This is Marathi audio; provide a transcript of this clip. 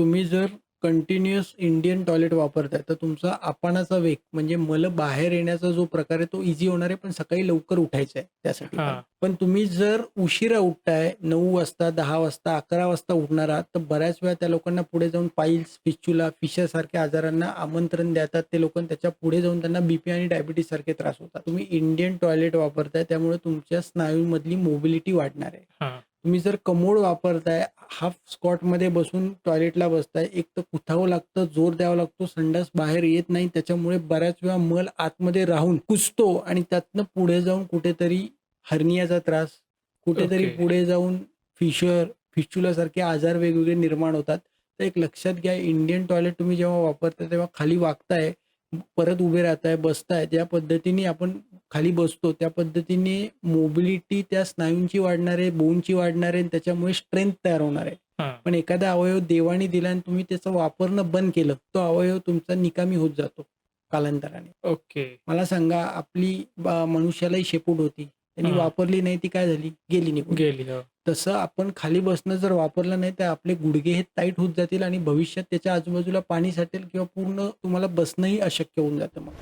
तुम्ही जर कंटिन्युअस इंडियन टॉयलेट वापरताय तर तुमचा आपानाचा वेग म्हणजे मल बाहेर येण्याचा जो प्रकार आहे तो इझी होणार आहे पण सकाळी लवकर उठायचं आहे त्यासाठी पण. तुम्ही जर उशिरा उठताय नऊ वाजता दहा वाजता अकरा वाजता उठणार आहात तर बऱ्याच वेळा त्या लोकांना पुढे जाऊन पाईल्स फिस्चुला फिशर सारख्या आजारांना आमंत्रण देतात ते लोक त्याच्या पुढे जाऊन त्यांना बीपी आणि डायबिटीस सारखे त्रास होतात तुम्ही इंडियन टॉयलेट वापरताय त्यामुळे तुमच्या स्नायूंमधली मोबिलिटी वाढणार आहे. तुम्ही जर कमोड वापरताय हाफ स्कॉटमध्ये बसून टॉयलेटला बसताय. एक तर कुथावं लागतं जोर द्यावा लागतो संडास बाहेर येत नाही. त्याच्यामुळे बऱ्याच वेळा मल आतमध्ये राहून कुसतो आणि त्यातनं पुढे जाऊन कुठेतरी हर्नियाचा त्रास कुठेतरी Okay. पुढे जाऊन फिशर फिस्चुला सारखे आजार वेगवेगळे निर्माण होतात. तर एक लक्षात घ्या इंडियन टॉयलेट तुम्ही जेव्हा वापरताय तेव्हा खाली वागताय परत उभे राहताय बसताय ज्या पद्धतीने आपण खाली बसतो. त्या पद्धतीने मोबिलिटी त्या स्नायूंची वाढणार आहे बोनची वाढणार आहे आणि त्याच्यामुळे स्ट्रेंथ तयार होणार आहे. पण एखादा अवयव देवाने दिला आणि तुम्ही त्याचं वापरणं बंद केलं तो अवयव तुमचा निकामी होत जातो कालांतराने. ओके. मला सांगा आपली मनुष्यालाही शेपूट होती. त्यांनी. वापरली नाही ती काय झाली गेली निघून गेली हो. तसं आपण खाली बसणं जर वापरलं नाही तर आपले गुडघे हे टाईट होत जातील आणि भविष्यात त्याच्या आजूबाजूला पाणी साठेल किंवा पूर्ण तुम्हाला बसणंही अशक्य होऊन जातं मग